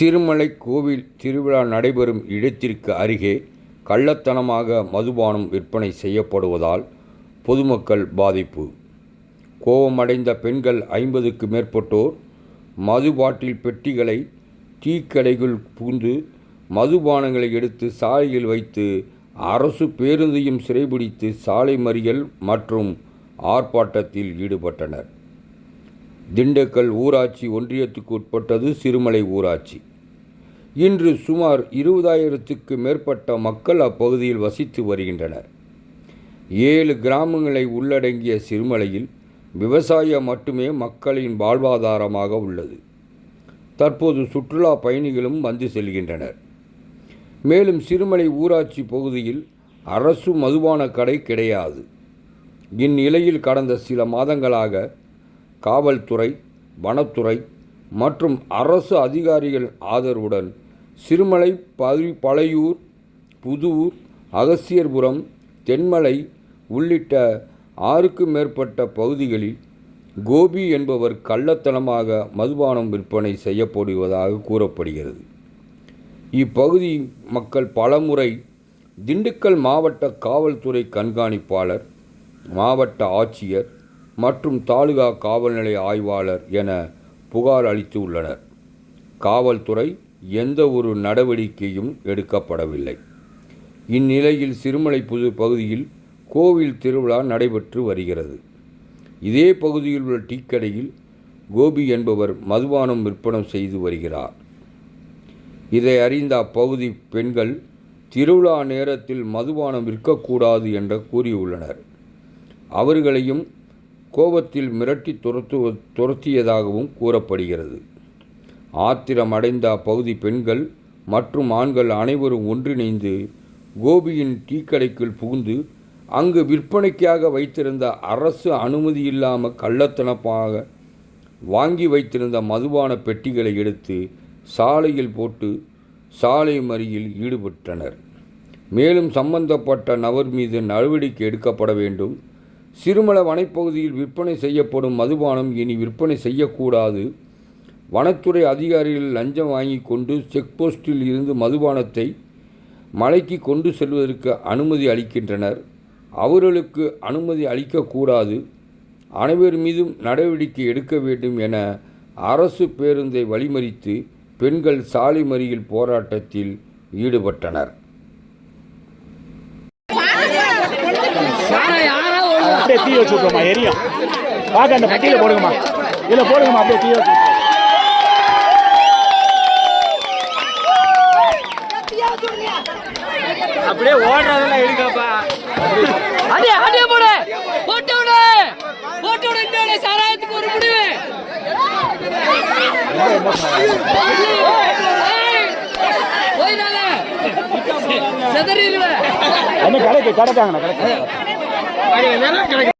சிறுமலை கோவில் திருவிழா நடைபெறும் இடத்திற்கு அருகே கள்ளத்தனமாக மதுபானம் விற்பனை செய்யப்படுவதால் பொதுமக்கள் பாதிப்பு. கோபமடைந்த பெண்கள் ஐம்பதுக்கு மேற்பட்டோர் மது பாட்டில் பெட்டிகளை டீக்கடைக்குள் புகுந்து மதுபானங்களை எடுத்து சாலையில் வைத்து அரசு பேருந்தையும் சிறைபிடித்து சாலை மறியல் மற்றும் ஆர்ப்பாட்டத்தில் ஈடுபட்டனர். திண்டுக்கல் ஊராட்சி ஒன்றியத்துக்கு உட்பட்டது சிறுமலை ஊராட்சி. இன்று சுமார் இருபதாயிரத்துக்கு மேற்பட்ட மக்கள் அப்பகுதியில் வசித்து வருகின்றனர். ஏழு கிராமங்களை உள்ளடங்கிய சிறுமலையில் விவசாயம் மட்டுமே மக்களின் வாழ்வாதாரமாக உள்ளது. தற்போது சுற்றுலா பயணிகளும் வந்து செல்கின்றனர். மேலும் சிறுமலை ஊராட்சி பகுதியில் அரசு மதுபான கடை கிடையாது. இந்நிலையில் கடந்த சில மாதங்களாக காவல்துறை வனத்துறை மற்றும் அரசு அதிகாரிகள் ஆதரவுடன் சிறுமலை பதி பழையூர் புதூர் அகசியர்புரம் தென்மலை உள்ளிட்ட ஆறுக்கும் மேற்பட்ட பகுதிகளில் கோபி என்பவர் கள்ளத்தனமாக மதுபானம் விற்பனை செய்யப்படுவதாக கூறப்படுகிறது. இப்பகுதி மக்கள் பலமுறை திண்டுக்கல் மாவட்ட காவல்துறை கண்காணிப்பாளர் மாவட்ட ஆட்சியர் மற்றும் தாலுகா காவல்நிலைய ஆய்வாளர் என புகார் அளித்து உள்ளனர். காவல்துறை எந்த ஒரு நடவடிக்கையும் எடுக்கப்படவில்லை. இந்நிலையில் சிறுமலை புது பகுதியில் கோவில் திருவிழா நடைபெற்று வருகிறது. இதே பகுதியில் உள்ள டீக்கடையில் கோபி என்பவர் மதுபானம் விற்பனை செய்து வருகிறார். இதை அறிந்த அப்பகுதி பெண்கள் திருவிழா நேரத்தில் மதுபானம் விற்கக்கூடாது என்று கூறியுள்ளனர். அவர்களையும் கோபத்தில் மிரட்டி துரத்து துரத்தியதாகவும் கூறப்படுகிறது. ஆத்திரமடைந்த அப்பகுதி பெண்கள் மற்றும் ஆண்கள் அனைவரும் ஒன்றிணைந்து கோபியின் டீக்கடைக்குள் புகுந்து அங்கு விற்பனைக்காக வைத்திருந்த அரசு அனுமதி இல்லாமல் கள்ளத்தனப்பாக வாங்கி வைத்திருந்த மதுபான பெட்டிகளை எடுத்து சாலையில் போட்டு சாலை மறியில் ஈடுபட்டனர். மேலும் சம்பந்தப்பட்ட நபர் மீது நடவடிக்கை எடுக்கப்பட வேண்டும். சிறுமல வனப்பகுதியில் விற்பனை செய்யப்படும் மதுபானம் இனி விற்பனை செய்யக்கூடாது. வனத்துறை அதிகாரிகள் லஞ்சம் வாங்கி கொண்டு செக் போஸ்டில் இருந்து மதுபானத்தை மலைக்கு கொண்டு செல்வதற்கு அனுமதி அளிக்கின்றனர். அவர்களுக்கு அனுமதி அளிக்கக்கூடாது. அனைவர் மீதும் நடவடிக்கை எடுக்க வேண்டும் என அரசு பேருந்தை வழிமறித்து பெண்கள் சாலை மறியல் போராட்டத்தில் ஈடுபட்டனர். அப்படியே தீ வச்சு விட்ருமா எரியும். பார்க்க அந்த பட்டியல போடுங்கம்மா. இதில் போடுங்கம்மா அப்படியே தீ வச்சு அப்படியே ஓடுறதெல்லாம் எடுக்கப்பா. அடியே அடியே போடு. போட்டு விடு. போட்டு விடு இந்த சாராயத்துக்கு ஒரு முடிவு. செதறிடுவேன் என்ன கடைக்கு கடைக்காங்கண்ணா கடைக்கு கிடைக்கும்